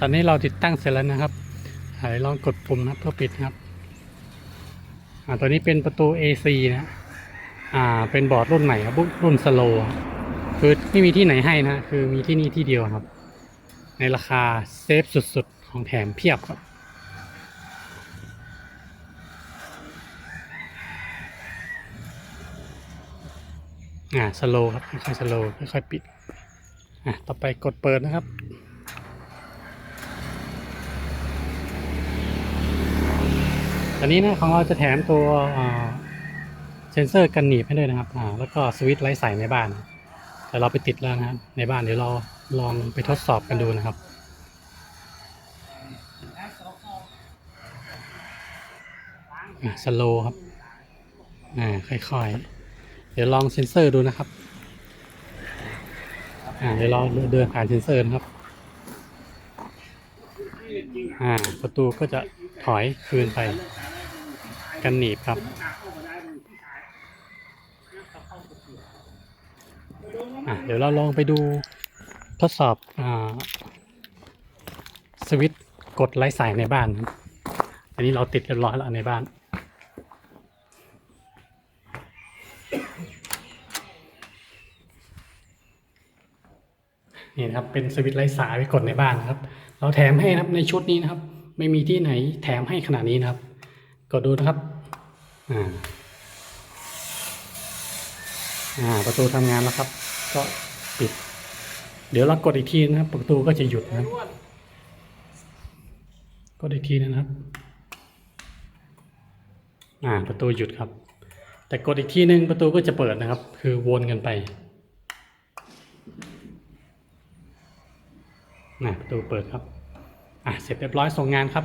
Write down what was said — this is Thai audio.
ตอนนี้เราติดตั้งเสร็จแล้วนะครับอะเดี๋ยวลองกดปุ่มนะเพื่อปิดนะครับอ่าตัวนี้เป็นประตู AC นะอ่าเป็นบอร์ดรุ่นใหม่ครับรุ่นสโลคือไม่มีที่ไหนให้นะ คือมีที่นี่ที่เดียวครับ ในราคาเซฟสุดๆ ของแถมเพียบครับอ่าสโลครับค่อยๆสโลค่อยๆปิดอะต่อไปกดเปิดนะครับ อนนี้นะของเราจะแถมตัวเซนเซอร์กันหนีบให้ด้วยนะครับอ่าแล้วก็สวิตช์ไร้สายในบ้าน แต่เราไปติดแล้วนะครับในบ้านเดี๋ยวเราลองไปทดสอบกันดูนะครับอะสโลครับอ่าค่อยๆ เดี๋ยวลองเซนเซอร์ดูนะครับอ่าเดี๋ยวเราเดินผ่านเซนเซอร์นะครับอ่าประตูก็จะถอยคืนไป กันหนีบครับ เดี๋ยวเราลองไปดูทดสอบอสวิตช์กดไร้สายในบ้าน อันนี้เราติดเรียบร้อยแล้วในบ้านนี่นะครับเป็นสวิตช์ไร้สายไว้กดในบ้านนะครับ เราแถมให้นะครับในชุดนี้นะครับ ไม่มีที่ไหนแถมให้ขนาดนี้นะครับกดดูนะครับ ประตูทำงานแล้วครับ ก็ปิด เดี๋ยวเรากดอีกทีนะครับ ประตูก็จะหยุดนะกดอีกทีนะครับ อ่า ประตูหยุดครับ แต่กดอีกทีนึงประตูก็จะเปิดนะครับ คือวนกันไปนะประตูเปิดครับ อะเสร็จเรียบร้อยส่งงานครับ